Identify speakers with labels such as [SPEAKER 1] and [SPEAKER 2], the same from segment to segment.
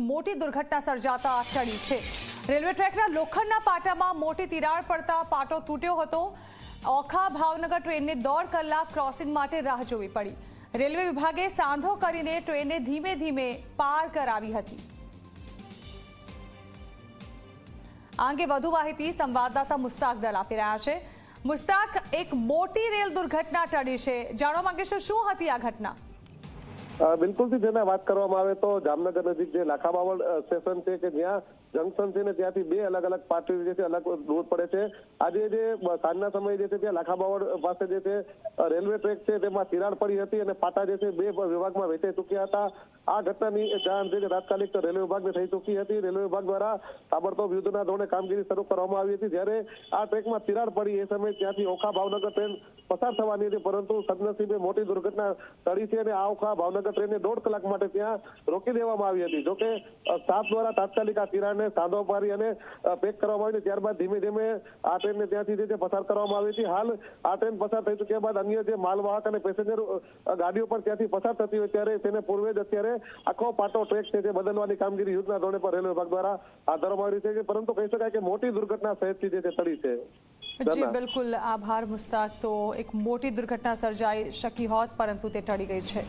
[SPEAKER 1] મોટી દુર્ઘટના સર્જાતા ટળી છે. રેલવે ટ્રેકના લોખંડના પાટામાં મોટી તિરાડ પડતા પાટો તૂટ્યો હતો. ઓખા ભાવનગર ટ્રેનને દોઢ કલાક ક્રોસિંગ માટે રાહ જોવી પડી. રેલવે વિભાગે સાંધો કરીને ટ્રેનને ધીમે ધીમે પાર કરાવી હતી. આ અંગે વધુ માહિતી સંવાદદાતા મુસ્તાક દલ આપી રહ્યા છે. મુસ્તાક, એક મોટી રેલ દુર્ઘટના ટળી છે. જાણવા માંગીશું શું હતી આ ઘટના?
[SPEAKER 2] બિલકુલથી જેને વાત કરવામાં આવે તો જામનગર નજીક જે અ, સ્ટેશન છે કે જ્યાં જંકશન છે ને ત્યાંથી બે અલગ અલગ પાર્ટી જે છે અલગ દૂર પડે છે. આજે જે સાંજના સમયે જે છે ત્યાં લાખાબાવળ પાસે જે છે રેલવે ટ્રેક છે તેમાં તિરાડ પડી હતી અને પાટા જે છે બે વિભાગમાં વેચાઈ ચૂક્યા હતા. આ ઘટનાની જાણ કે તાત્કાલિક રેલવે વિભાગને થઈ ચૂકી હતી. રેલવે વિભાગ દ્વારા તાબડતોબ યુદ્ધના ધોરણે કામગીરી શરૂ કરવામાં આવી હતી. જ્યારે આ ટ્રેકમાં તિરાડ પડી એ સમયે ત્યાંથી ઓખા ભાવનગર ટ્રેન પસાર થવાની હતી પરંતુ સદનસીબે મોટી દુર્ઘટના ટળી છે અને આ ઓખા ભાવનગર ટ્રેનને દોઢ કલાક માટે ત્યાં રોકી દેવામાં આવી હતી. જોકે સ્ટાફ દ્વારા તાત્કાલિક આ તિરાડને સાંધો પાડી અને પેક કરવામાં આવી ત્યારબાદ ધીમે ધીમે આ ટ્રેનને ત્યાંથી જે પસાર કરવામાં આવી હતી. હાલ આ ટ્રેન પસાર થઈ ચુક્યા બાદ અન્ય જે માલવાહક અને પેસેન્જર ગાડીઓ પણ ત્યાંથી પસાર થતી હોય ત્યારે તેને પૂર્વે જ અત્યારે આખો પાટો ટ્રેક છે તે બદલવાની કામગીરી યુદ્ધના ધોરણે પર રેલવે વિભાગ દ્વારા હાથ ધરવામાં આવી છે. પરંતુ કહી શકાય કે મોટી દુર્ઘટના સહેજથી જે ટળી છે.
[SPEAKER 1] જી બિલકુલ. આભાર મુસ્તાક. તો એક મોટી દુર્ઘટના સર્જાઈ શકી હોત પરંતુ તે ટળી ગઈ છે.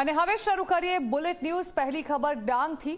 [SPEAKER 1] અને હવે શરૂ કરીએ બુલેટ ન્યૂઝ. પહેલી ખબર ડાંગથી.